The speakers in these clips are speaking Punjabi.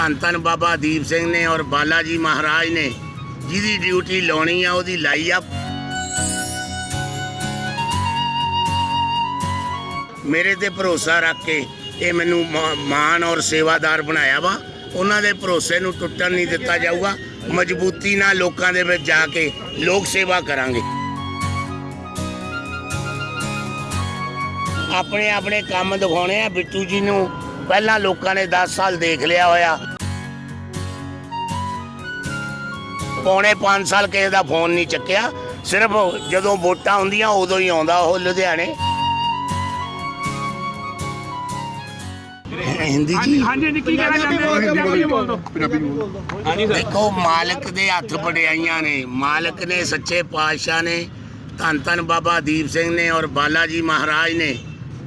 ਧੰਨ ਧੰਨ ਬਾਬਾ ਦੀਪ ਸਿੰਘ ਨੇ ਔਰ ਬਾਲਾ ਜੀ ਮਹਾਰਾਜ ਨੇ ਜਿਹਦੀ ਡਿਊਟੀ ਲਾਉਣੀ ਆ, ਉਹਦੀ ਲਾਈ ਆ। ਮੇਰੇ ਤੇ ਭਰੋਸਾ ਰੱਖ ਕੇ ਇਹ ਮੈਨੂੰ ਮਾਨ ਔਰ ਸੇਵਾਦਾਰ ਬਣਾਇਆ ਵਾ। ਉਹਨਾਂ ਦੇ ਭਰੋਸੇ ਨੂੰ ਟੁੱਟਣ ਨਹੀਂ ਦਿੱਤਾ ਜਾਊਗਾ। ਮਜ਼ਬੂਤੀ ਨਾਲ ਲੋਕਾਂ ਦੇ ਵਿੱਚ ਜਾ ਕੇ ਲੋਕ ਸੇਵਾ ਕਰਾਂਗੇ। ਆਪਣੇ ਆਪਣੇ ਕੰਮ ਦਿਖਾਉਣੇ ਆ। ਬਿੱਟੂ ਜੀ ਨੂੰ ਪਹਿਲਾਂ ਲੋਕਾਂ ਨੇ 10 ਸਾਲ ਦੇਖ ਲਿਆ ਹੋਇਆ। ਪੌਣੇ 5 ਸਾਲ ਕਿਸੇ ਦਾ ਫੋਨ ਨਹੀਂ ਚੱਕਿਆ। ਸਿਰਫ ਜਦੋਂ ਵੋਟਾਂ ਹੁੰਦੀਆਂ ਉਦੋਂ ਹੀ ਆਉਂਦਾ ਉਹ ਲੁਧਿਆਣੇ। ਹਿੰਦੀ ਜੀ। ਹਾਂਜੀ ਹਾਂਜੀ ਕੀ ਕਹਿਣਾ ਚਾਹੁੰਦੇ ਹੋ? ਪੰਜਾਬੀ ਬੋਲ। ਦਿਓ ਪੰਜਾਬੀ ਨੂੰ ਬੋਲੋ। ਹਾਂਜੀ ਸਰ। ਦੇਖੋ ਮਾਲਕ ਦੇ ਹੱਥ ਵਡਿਆਈਆਂ ਨੇ। ਮਾਲਕ ਨੇ ਸੱਚੇ ਪਾਤਸ਼ਾਹ ਨੇ ਧੰਨ ਧੰਨ ਬਾਬਾ ਦੀਪ ਸਿੰਘ ਨੇ ਔਰ ਬਾਲਾ ਜੀ ਮਹਾਰਾਜ ਨੇ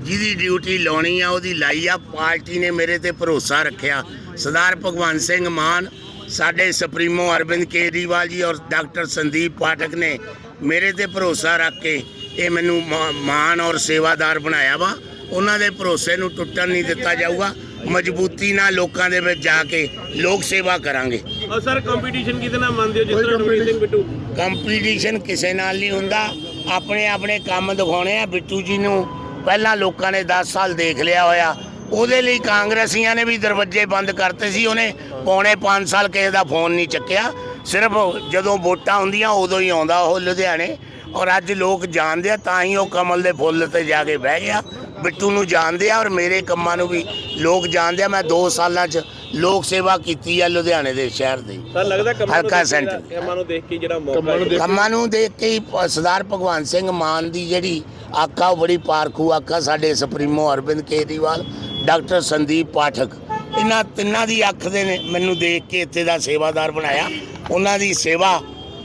ਜਿਹਦੀ ਡਿਊਟੀ ਲਾਉਣੀ ਆ ਉਹਦੀ ਲਾਈ ਆ। ਪਾਰਟੀ ਨੇ ਮੇਰੇ ਤੇ ਭਰੋਸਾ ਰੱਖਿਆ। ਸਰਦਾਰ ਭਗਵੰਤ ਸਿੰਘ ਮਾਨ ਸਾਡੇ ਸੁਪਰੀਮੋ ਅਰਵਿੰਦ ਕੇਜਰੀਵਾਲ ਜੀ ਔਰ ਡਾਕਟਰ ਸੰਦੀਪ ਪਾਠਕ ਨੇ ਮੇਰੇ ਤੇ ਭਰੋਸਾ ਰੱਖ ਕੇ ਇਹ ਮੈਨੂੰ ਮਾ- ਮਾਣ ਔਰ ਸੇਵਾਦਾਰ ਬਣਾਇਆ ਵਾ। ਉਹਨਾਂ ਦੇ ਭਰੋਸੇ ਨੂੰ ਟੁੱਟਣ ਨਹੀਂ ਦਿੱਤਾ ਜਾਊਗਾ। ਮਜ਼ਬੂਤੀ ਨਾਲ ਲੋਕਾਂ ਦੇ ਵਿੱਚ ਜਾ ਕੇ ਲੋਕ ਸੇਵਾ ਕਰਾਂਗੇ। ਔਰ ਸਰ ਕੰਪੀਟੀਸ਼ਨ ਨਾਲ ਮੰਨਦੇ ਹੋ? ਜਿਸ ਤਰ੍ਹਾਂ ਸਿੰਘ ਬਿੱਟੂ। ਕੰਪੀਟੀਸ਼ਨ ਕਿਸੇ ਨਾਲ ਨਹੀਂ ਹੁੰਦਾ। ਆਪਣੇ ਆਪਣੇ ਕੰਮ ਦਿਖਾਉਣੇ ਆ। ਬਿੱਟੂ ਜੀ ਨੂੰ ਪਹਿਲਾਂ ਲੋਕਾਂ ਨੇ 10 ਸਾਲ ਦੇਖ ਲਿਆ ਹੋਇਆ। ਉਹਦੇ ਲਈ ਕਾਂਗਰਸੀਆਂ ਨੇ ਵੀ ਦਰਵਾਜ਼ੇ ਬੰਦ ਕਰਤੇ ਸੀ ਉਹਨੇ ਪੌਣੇ 5 ਸਾਲ ਕਿਸੇ ਦਾ ਫੋਨ ਨਹੀਂ ਚੱਕਿਆ। ਸਿਰਫ ਜਦੋਂ ਵੋਟਾਂ ਹੁੰਦੀਆਂ ਉਦੋਂ ਹੀ ਆਉਂਦਾ ਉਹ ਲੁਧਿਆਣੇ। ਔਰ ਅੱਜ ਲੋਕ ਜਾਣਦੇ ਆ ਤਾਂ ਹੀ ਉਹ ਕਮਲ ਦੇ ਫੁੱਲ ਤੇ ਜਾ ਕੇ ਬਹਿ ਗਿਆ। ਬਿੱਟੂ ਨੂੰ ਜਾਣਦੇ ਆ ਔਰ ਮੇਰੇ ਕੰਮਾਂ ਨੂੰ ਵੀ ਲੋਕ ਜਾਣਦੇ ਆ। ਮੈਂ 2 ਸਾਲਾਂ 'ਚ ਲੋਕ ਸੇਵਾ ਕੀਤੀ ਆ ਲੁਧਿਆਣੇ ਦੇ ਸ਼ਹਿਰ ਦੀ। ਸਰ ਲੱਗਦਾ ਕੰਮਾਂ ਨੂੰ ਹਲਕਾ ਦੇਖ ਕੇ ਸੈਂਟਰ। ਕੰਮਾਂ ਨੂੰ ਦੇਖ ਕੇ ਜਿਹੜਾ ਮੌਕਾ ਕੰਮਾਂ ਨੂੰ। ਦੇਖ- ਕੇ ਹੀ ਸਰਦਾਰ ਭਗਵੰਤ ਸਿੰਘ ਮਾਨ ਦੀ ਜਿਹੜੀ ਆਕਾ ਉਹ ਬੜੀ ਪਾਰਖੂ ਆਕਾ ਸਾਡੇ ਸੁਪਰੀਮੋ ਅਰਵਿੰਦ ਕੇਜਰੀਵਾਲ। ਡਾਕਟਰ ਸੰਦੀਪ ਪਾਠਕ। ਇਹਨਾਂ ਤਿੰਨਾਂ ਦੀ ਅੱਖ ਦੇ ਨੇ ਮੈਨੂੰ ਦੇਖ ਕੇ ਇੱਥੇ ਦਾ ਸੇਵਾਦਾਰ ਬਣਾਇਆ। ਉਹਨਾਂ ਦੀ ਸੇਵਾ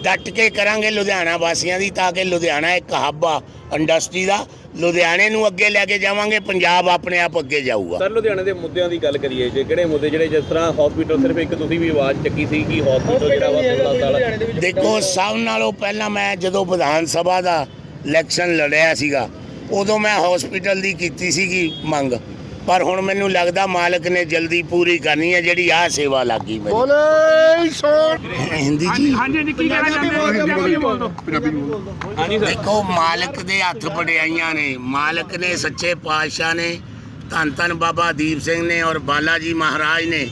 ਡਟ ਕੇ ਕਰਾਂਗੇ ਲੁਧਿਆਣਾ ਵਾਸੀਆਂ ਦੀ ਤਾਂ ਕਿ ਲੁਧਿਆਣਾ ਇੱਕ ਹੱਬ ਆ ਇੰਡਸਟਰੀ ਦਾ। ਲੁਧਿਆਣੇ ਨੂੰ ਅੱਗੇ ਲੈ ਕੇ ਜਾਵਾਂਗੇ ਪੰਜਾਬ ਆਪਣੇ ਆਪ ਅੱਗੇ ਜਾਊਗਾ। ਸਰ ਲੁਧਿਆਣੇ ਦੇ ਮੁੱਦਿਆਂ ਦੀ ਗੱਲ ਕਰੀਏ ਜੇ ਕਿਹੜੇ ਮੁੱਦੇ ਜਿਹੜੇ ਜਿਸ ਤਰ੍ਹਾਂ ਹਸਪੀਟਲ ਸਿਰਫ ਇੱਕ ਤੁਸੀਂ ਵੀ ਆਵਾਜ਼ ਚੱਕੀ ਸੀ ਕਿ ਹਸਪੀਟਲ ਜਿਹੜਾ ਵਾ 16 ਸਾਲ ਦੇਖੋ ਸਭ ਨਾਲੋਂ ਪਹਿਲਾਂ ਮੈਂ ਜਦੋਂ ਵਿਧਾਨ ਸਭਾ ਦਾ ਇਲੈਕਸ਼ਨ ਲੜਿਆ ਸੀਗਾ ਉਦੋਂ ਮੈਂ ਹਸਪੀਟਲ ਦੀ ਕੀਤੀ ਸੀਗੀ ਮੰਗ। ਪਰ ਹੁਣ ਮੈਨੂੰ ਲੱਗਦਾ ਮਾਲਕ ਨੇ ਜਲਦੀ ਪੂਰੀ ਕਰਨੀ ਹੈ ਜਿਹੜੀ ਆਹ ਸੇਵਾ ਲੱਗੀ ਮੇਰੀ। ਬੋਲੇ ਸੋਨ ਹਿੰਦੀ ਜੀ। ਹਾਂਜੀ ਹਾਂਜੀ ਕੀ ਕਹਿਣਾ ਚਾਹੁੰਦੇ ਹੋ? ਪੰਜਾਬੀ ਬੋਲ। ਦਿਓ। ਪੰਜਾਬੀ ਨੂੰ ਬੋਲੋ। ਹਾਂਜੀ ਸਰ ਦੇਖੋ ਮਾਲਕ ਦੇ ਹੱਥ ਵਡਿਆਈਆਂ ਨੇ। ਮਾਲਕ ਨੇ ਸੱਚੇ ਪਾਤਸ਼ਾਹ ਨੇ ਧੰਨ ਧੰਨ ਬਾਬਾ ਦੀਪ ਸਿੰਘ ਨੇ ਔਰ ਬਾਲਾ ਜੀ ਮਹਾਰਾਜ ਨੇ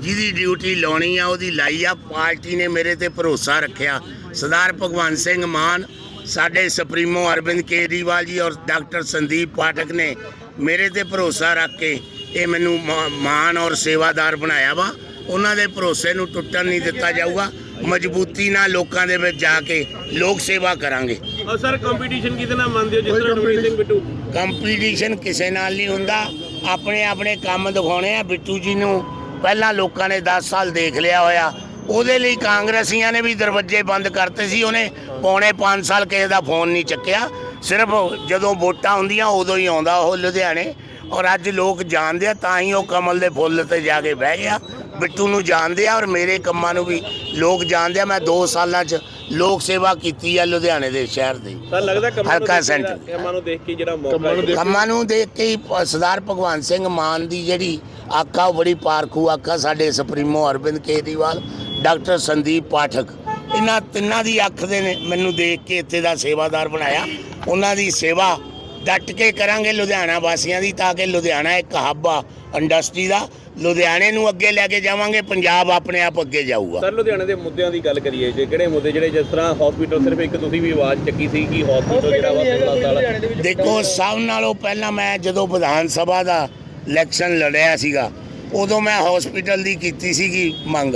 ਜਿਹਦੀ ਡਿਊਟੀ ਲਾਉਣੀ ਆ ਉਹਦੀ ਲਾਈ ਆ। ਪਾਰਟੀ ਨੇ ਮੇਰੇ ਤੇ ਭਰੋਸਾ ਰੱਖਿਆ। ਸਰਦਾਰ ਭਗਵੰਤ ਸਿੰਘ ਮਾਨ ਸਾਡੇ ਸੁਪਰੀਮੋ ਅਰਵਿੰਦ ਕੇਜਰੀਵਾਲ ਜੀ ਔਰ ਡਾਕਟਰ ਸੰਦੀਪ ਪਾਠਕ ਨੇ ਮੇਰੇ ਤੇ ਭਰੋਸਾ ਰੱਖ ਕੇ ਇਹ ਮੈਨੂੰ ਮਾ- ਮਾਣ ਔਰ ਸੇਵਾਦਾਰ ਬਣਾਇਆ ਵਾ। ਉਹਨਾਂ ਦੇ ਭਰੋਸੇ ਨੂੰ ਟੁੱਟਣ ਨਹੀਂ ਦਿੱਤਾ ਜਾਊਗਾ। ਮਜ਼ਬੂਤੀ ਨਾਲ ਲੋਕਾਂ ਦੇ ਵਿੱਚ ਜਾ ਕੇ ਲੋਕ ਸੇਵਾ ਕਰਾਂਗੇ। ਔਰ ਸਰ ਕੰਪੀਟੀਸ਼ਨ ਕਿਹਦੇ ਨਾਲ ਮੰਨਦੇ ਹੋ? ਜਿਸ ਤਰ੍ਹਾਂ ਰਣਵੀਰ ਸਿੰਘ ਬਿੱਟੂ। ਕੰਪੀਟੀਸ਼ਨ ਕਿਸੇ ਨਾਲ ਨਹੀਂ ਹੁੰਦਾ। ਆਪਣੇ ਆਪਣੇ ਕੰਮ ਦਿਖਾਉਣੇ ਆ ਬਿੱਟੂ ਜੀ ਨੂੰ। ਪਹਿਲਾਂ ਲੋਕਾਂ ਨੇ 10 ਸਾਲ ਦੇਖ ਲਿਆ ਹੋਇਆ। ਉਹਦੇ ਲਈ ਕਾਂਗਰਸੀਆਂ ਨੇ ਵੀ ਦਰਵਾਜ਼ੇ ਬੰਦ ਕਰਤੇ ਸੀ। ਉਹਨੇ ਪੌਣੇ 5 ਸਾਲ ਕਿਸੇ ਦਾ ਫੋਨ ਨਹੀਂ ਚੱਕਿਆ। ਸਿਰਫ ਜਦੋਂ ਵੋਟਾਂ ਹੁੰਦੀਆਂ ਉਦੋਂ ਹੀ ਆਉਂਦਾ ਉਹ ਲੁਧਿਆਣੇ। ਔਰ ਅੱਜ ਲੋਕ ਜਾਣਦੇ ਆ ਤਾਂ ਹੀ ਉਹ ਕਮਲ ਦੇ ਫੁੱਲ ਤੇ ਜਾ ਕੇ ਬਹਿ ਗਿਆ। ਬਿੱਟੂ ਨੂੰ ਜਾਣਦੇ ਆ ਔਰ ਮੇਰੇ ਕੰਮਾਂ ਨੂੰ ਵੀ ਲੋਕ ਜਾਣਦੇ ਆ। ਮੈਂ 2 ਸਾਲਾਂ 'ਚ ਲੋਕ ਸੇਵਾ ਕੀਤੀ ਆ ਲੁਧਿਆਣੇ ਦੇ ਸ਼ਹਿਰ ਦੀ। ਸਰ ਲੱਗਦਾ ਕੰਮਾਂ ਨੂੰ ਹਲਕਾ ਦੇਖ ਕੇ ਸੈਂਟਰ। ਕੰਮਾਂ ਨੂੰ ਦੇਖ ਕੇ ਜਿਹੜਾ ਮੌਕਾ ਕੰਮਾਂ ਨੂੰ ਹੈ। ਦੇਖ- ਕੰਮਾਂ ਨੂੰ ਦੇਖ ਕੇ ਹੀ ਸਰਦਾਰ ਭਗਵੰਤ ਸਿੰਘ ਮਾਨ ਦੀ ਜਿਹੜੀ ਆਕਾ ਉਹ ਬੜੀ ਪਾਰਖੂ ਆਕਾ ਸਾਡੇ ਸੁਪਰੀਮੋ ਅਰਵਿੰਦ ਕੇਜਰੀਵਾਲ ਡਾਕਟਰ ਸੰਦੀਪ ਪਾਠਕ। ਇਹਨਾਂ ਤਿੰਨਾਂ ਦੀ ਅੱਖ ਦੇ ਨੇ ਮੈਨੂੰ ਦੇਖ ਕੇ ਇੱਥੇ ਦਾ ਸੇਵਾਦਾਰ ਬਣਾਇਆ। ਉਹਨਾਂ ਦੀ ਸੇਵਾ ਡਟ ਕੇ ਕਰਾਂਗੇ ਲੁਧਿਆਣਾ ਵਾਸੀਆਂ ਦੀ ਤਾਂ ਕਿ ਲੁਧਿਆਣਾ ਇੱਕ ਹੱਬ ਆ ਇੰਡਸਟਰੀ ਦਾ। ਲੁਧਿਆਣੇ ਨੂੰ ਅੱਗੇ ਲੈ ਕੇ ਜਾਵਾਂਗੇ ਪੰਜਾਬ ਆਪਣੇ ਆਪ ਅੱਗੇ ਜਾਊਗਾ। ਸਰ ਲੁਧਿਆਣੇ ਦੇ ਮੁੱਦਿਆਂ ਦੀ ਗੱਲ ਕਰੀਏ ਜੇ ਕਿਹੜੇ ਮੁੱਦੇ ਜਿਹੜੇ ਜਿਸ ਤਰ੍ਹਾਂ ਹਸਪੀਟਲ ਸਿਰਫ ਇੱਕ ਤੁਸੀਂ ਵੀ ਆਵਾਜ਼ ਚੱਕੀ ਸੀ ਕਿ ਹਸਪੀਟਲ ਜਿਹੜਾ ਵਾ 16 ਸਾਲ ਦੇਖੋ ਸਭ ਨਾਲੋਂ ਪਹਿਲਾਂ ਮੈਂ ਜਦੋਂ ਵਿਧਾਨ ਸਭਾ ਦਾ ਇਲੈਕਸ਼ਨ ਲੜਿਆ ਸੀਗਾ ਉਦੋਂ ਮੈਂ ਹਸਪੀਟਲ ਦੀ ਕੀਤੀ ਸੀਗੀ ਮੰਗ।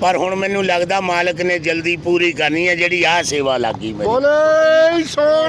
ਪਰ ਹੁਣ ਮੈਨੂੰ ਲੱਗਦਾ ਮਾਲਕ ਨੇ ਜਲਦੀ ਪੂਰੀ ਕਰਨੀ ਹੈ ਜਿਹੜੀ ਆਹ ਸੇਵਾ ਲੱਗੀ ਮੇਰੀ। ਬੋਲੇ, ਸੋਨ।